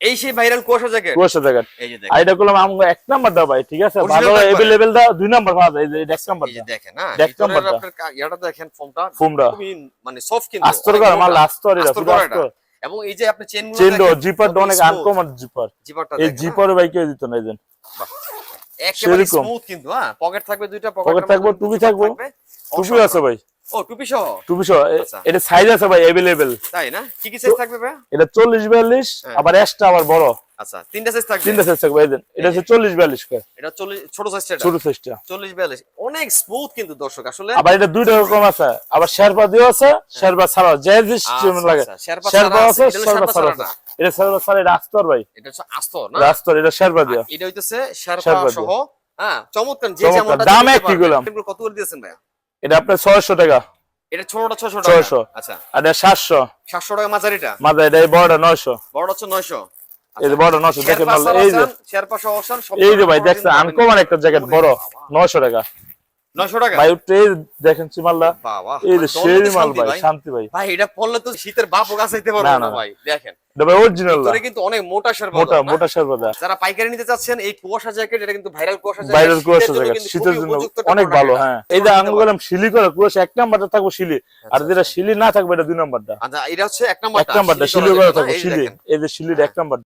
এই সেই ভাইরাল কুয়াশা জ্যাকেট কুয়াশা জ্যাকেট এই যে দেখেন। করলাম আমাকে এক নাম্বার দাও ভাই ঠিক আছে? ভালো দাও দুই নাম্বার যায় এই যে এক নাম্বার এই যে দেখেন হ্যাঁ নাম্বারটা। আপনার ইয়াটা দেখেন ফোমটা ফোমটা মানে সফট কিন্তু। আস্তর অনেক করা মাল মোটা। আস্তর এটা পুরো আস্তর। এবং এই যে আপনি চেন চেন জিপার অনেক আনকমন জিপার জিপারটা এই জিপারে ভাই কেউ দিত না এই যে। একেবারে স্মুথ কিন্তু হ্যাঁ। পকেট থাকবে দুইটা Pocket থাকবে, টুপি থাকবে। টুপি আছে ভাই। ও টুপি সহ? টুপি সহ আচ্ছা। এটা সাইজ আছে ভাই এভেলেবেল তাই না? কি কি সাইজ থাকবে ভাই এটা চল্লিশ বিয়াল্লিশ হ্যাঁ। আবার এক্সট্রা আবার বড়। আচ্ছা তিনটা সাইজ থাকবে? তিনটা সাইজ থাকবে এটা হচ্ছে চল্লিশ বিয়াল্লিশ করে। এটা 40 ছোট সাইজটা ছোট সাইজটা চল্লিশ বিয়াল্লিশ। অনেক স্মুথ কিন্তু দর্শক আসলে আবার এটা দুইটা রকম আছে। আবার শেরপা দিয়েও আছে শেরপা ছাড়াও। যে যে লাগে। আচ্ছা, শেরপা শেরপা আছে। আছে, এটা হলো শেরপা শেরপা ছাড়া এটা শেরপা ছাড়া এটা আস্তর ভাই। এটা না? আস্তর এটা শেরপা দিয়া। এটা হইতেছে শেরপা শেরপা সহ হ্যাঁ চমৎকার যে। যেমনটা দাম একই। কত করে দিয়েছেন ভাইয়া? এটা আপনার ছয়শো টাকা। এটা ছোটটা 600 ছয়শো। আচ্ছা। আর এটা সাতশো। 700 টাকা মাঝারিটা? মাথা এটা বড়টা নয়শো। বড় হচ্ছে 900 এই বড় নয়শো দেখেন এই যে। শেরপা সহ সব এই যে ভাই product দেখছেন আনকমন একটা জ্যাকেট বড় নয়শো টাকা। 900 টাকা? ভাই দেখেন চিমাল্লা বাবা এই যে মানে মাল শান্তি ভাই শান্তি ভাই। ভাই এটা পড়লে তো শীতের বাপও গাছাইতে পারব না, না না, ভাই দেখেন। এটা অরিজিনাল ভিতরে কিন্তু অনেক মোটা শেরপা মোটা মোটা শেরপা যারা পাইকারি নিতে চাচ্ছেন এই কুয়াশা জ্যাকেট এটা কিন্তু ভাইরাল কুয়াশা জ্যাকেট কুয়াশা শীতের জন্য জ্যাকেট শীতের জন্য একটা অনেক ভালো হ্যাঁ। এই যে আমি বললাম শিলি করে কুয়াশা এক নাম্বারটা থাকব শিলি। আর যেটা শিলি না থাকবে এটা দুই নাম্বারটা। আচ্ছা এটা হচ্ছে এক নাম্বারটা এক নাম্বারটা শিলি করা? থাকব এই যে শিলি। এই যে শিলির এক নাম্বার